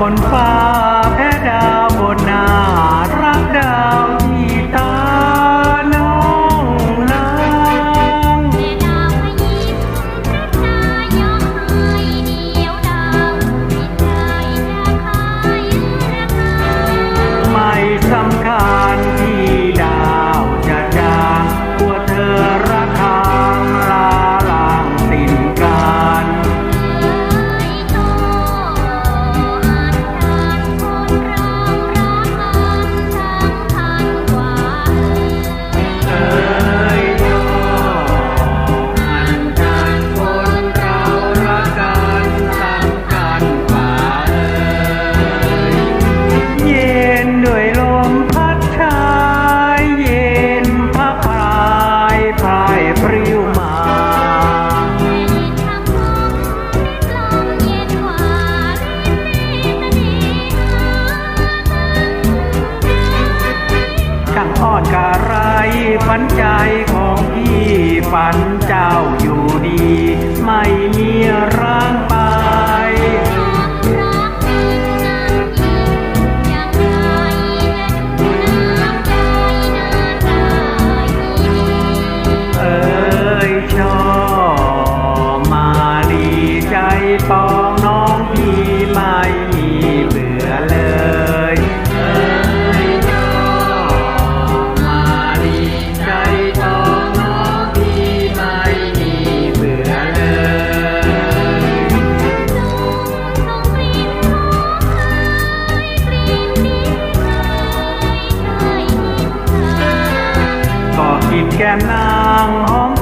บนฟ้าแพ้ดาวบนนารักดาวที่ตาน้องลางแม่ดาวมยิ้มรักตายอมให้เดียวดาวปิดใจจะคายรักไม่สำคัญ ฝันใจของพี่ฝันเจ้าอยู่ดี ไม่มีร่างป แก่มนางหอม